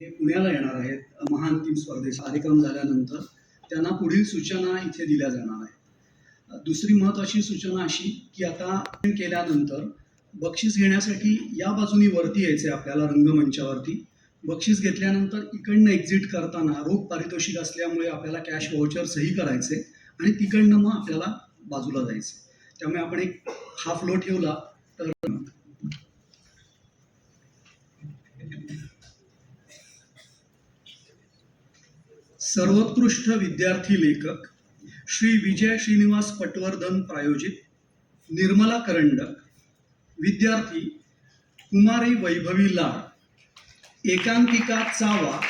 हे पुण्याला येणार आहेत. महाअंतिम स्पर्धेचा कार्यक्रम झाल्यानंतर त्यांना पुढील सूचना इथे दिल्या जाणार आहेत. दुसरी महत्त्वाची सूचना अशी की आता केल्यानंतर बक्षीस घेण्यासाठी या बाजूनी वरती यायचे आपल्याला रंगमंचावरती. बक्षीस घेतल्यानंतर इकडनं एक्झिट करताना रोख पारितोषिक असल्यामुळे आपल्याला कॅश व्हाउचर सही करायचे आणि तिकडनं मग आपल्याला बाजूला जायचं त्यामुळे आपण एक हा फ्लो ठेवला तर सर्वोत्कृष्ट विद्यार्थी लेखक श्री विजय श्रीनिवास पटवर्धन प्रायोजित निर्मला करंडक विद्यार्थी कुमारी वैभवी लाड एकांकिका Chava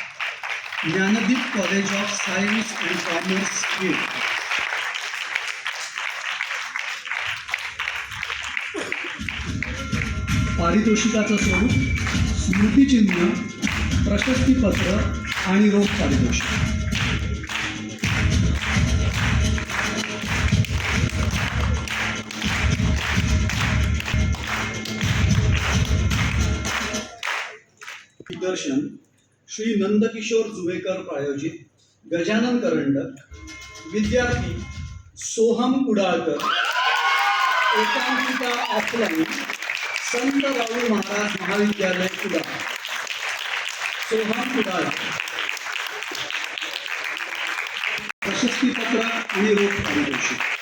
Dnyandeep college of science and commerce Khed पारितोषिकाचं स्वरूप स्मृतिचिन्ह प्रशस्तीपत्र आणि रोख पारितोषिक दिग्दर्शन श्री नंदकिशोर जुवेकर प्रायोजित गजानन करंडक विद्यार्थी सोहम कुडाळकर एकांकिका ऑफलाईन संत राऊळ महाराज महाविद्यालय कुडाळ. सोहम कुडाळ प्रशस्तीपत्र आणि रोख पारितोषिक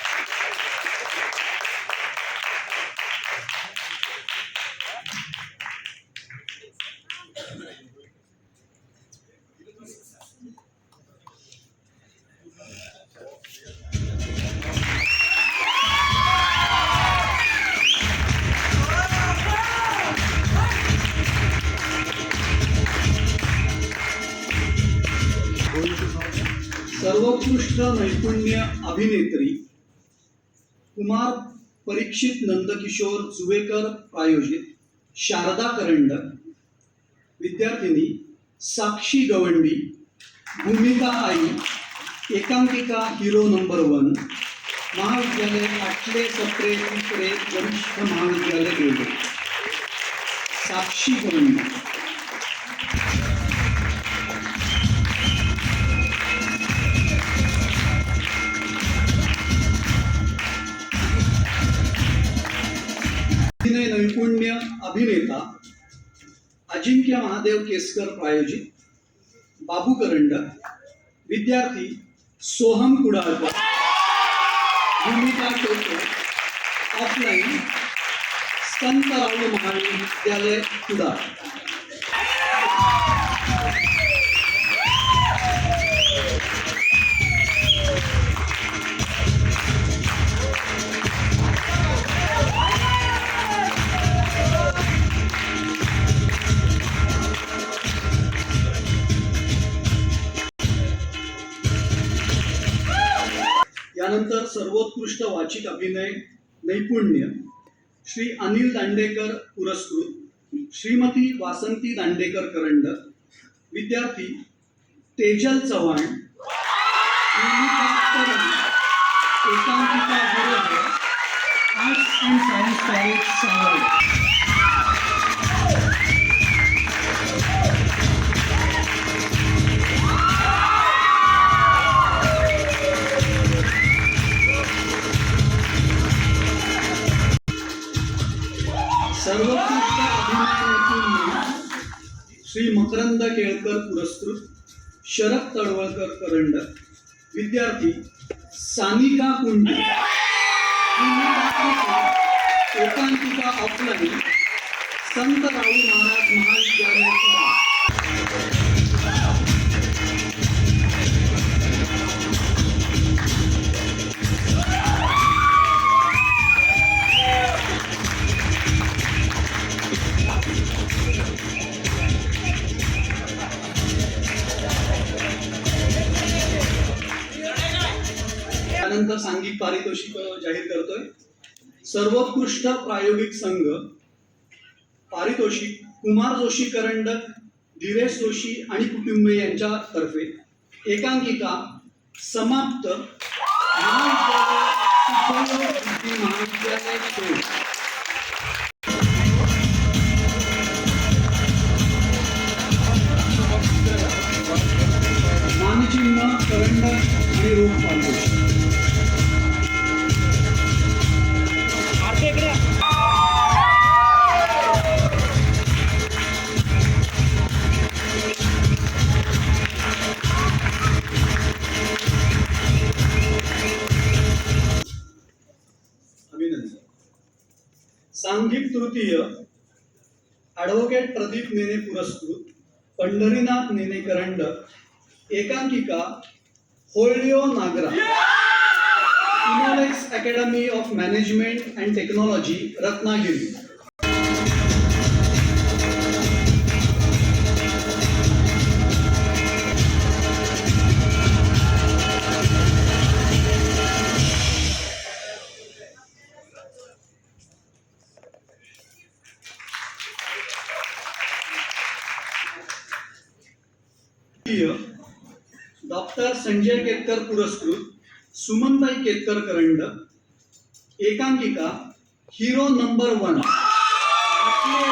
सर्वोत्कृष्ट नैपुण्य अभिनेत्री कुमार परीक्षित नंदकिशोर जुवेकर प्रायोजित शारदा करंडक विद्यार्थिनी साक्षी गवंडी भूमिका आई एकांकिका हिरो नंबर वन महाविद्यालय आठले सत्रे तिसरे वरिष्ठ महाविद्यालय साक्षी गवंडी. अभिनय नैपुण्य अभिनेता अजिंक्य महादेव केसकर प्रायोजित बाबू करंडक, विद्यार्थी सोहम कुडाळकर, भूमिका टोको ऑफलाईन संत महाविद्यालय कुडाळ. सर्वोत्कृष्ट वाचिक अभिनय नैपुण्य श्री अनिल दांडेकर पुरस्कृत श्रीमती वासंती दांडेकर करंड विद्यार्थी तेजल चव्हाण एकांकिका Virodh arts and science college Sawarde सर्वोत्कृष्ट श्री मकरंद केळकर पुरस्कृत शरद तळवळकर करंड विद्यार्थी सानिका कुंडी. एकांकिका ऑफलाईन संत राऊळ महाराज महाविद्यालय त्यानंतर सांघिक पारितोषिक जाहीर करतोय. सर्वोत्कृष्ट प्रायोगिक संघ पारितोषिक कुमार जोशी करंडक धीरेश जोशी आणि कुटुंबे यांच्यातर्फे एकांकिका समाप्त. महाविद्यालय उपयोग बुद्धी चिन्ह करंड आणि रोग पालतो तृतीय ॲडव्होकेट प्रदीप नेने पुरस्कृत पंढरीनाथ नेने करंड एकांकिका होळिओ नागरा. इनोलेक्स academy of management and technology Ratnagiri. Doctor Sanjay Ketkar पुरस्कृत सुमनताई केतकर करंड एकांकिका हिरो नंबर वन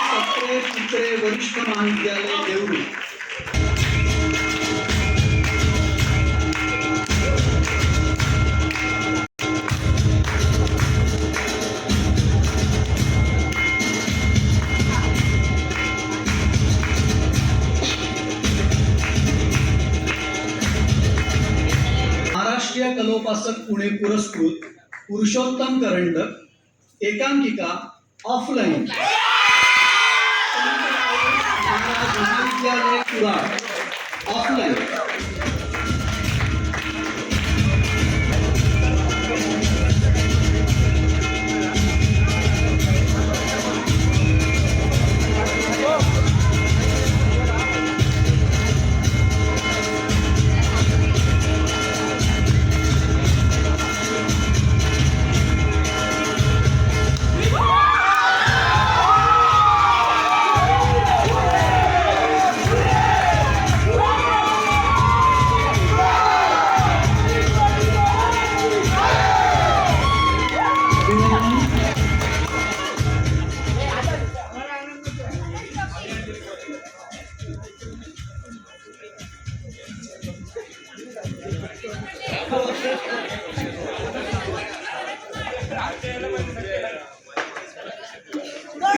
सत्रे पुत्रे वरिष्ठ महाविद्यालय देवळी कलोपासक पुणे पुरस्कृत पुरुषोत्तम करंडक एकांकिका ऑफलाईन महाविद्यालय कुडाळ ऑफलाईन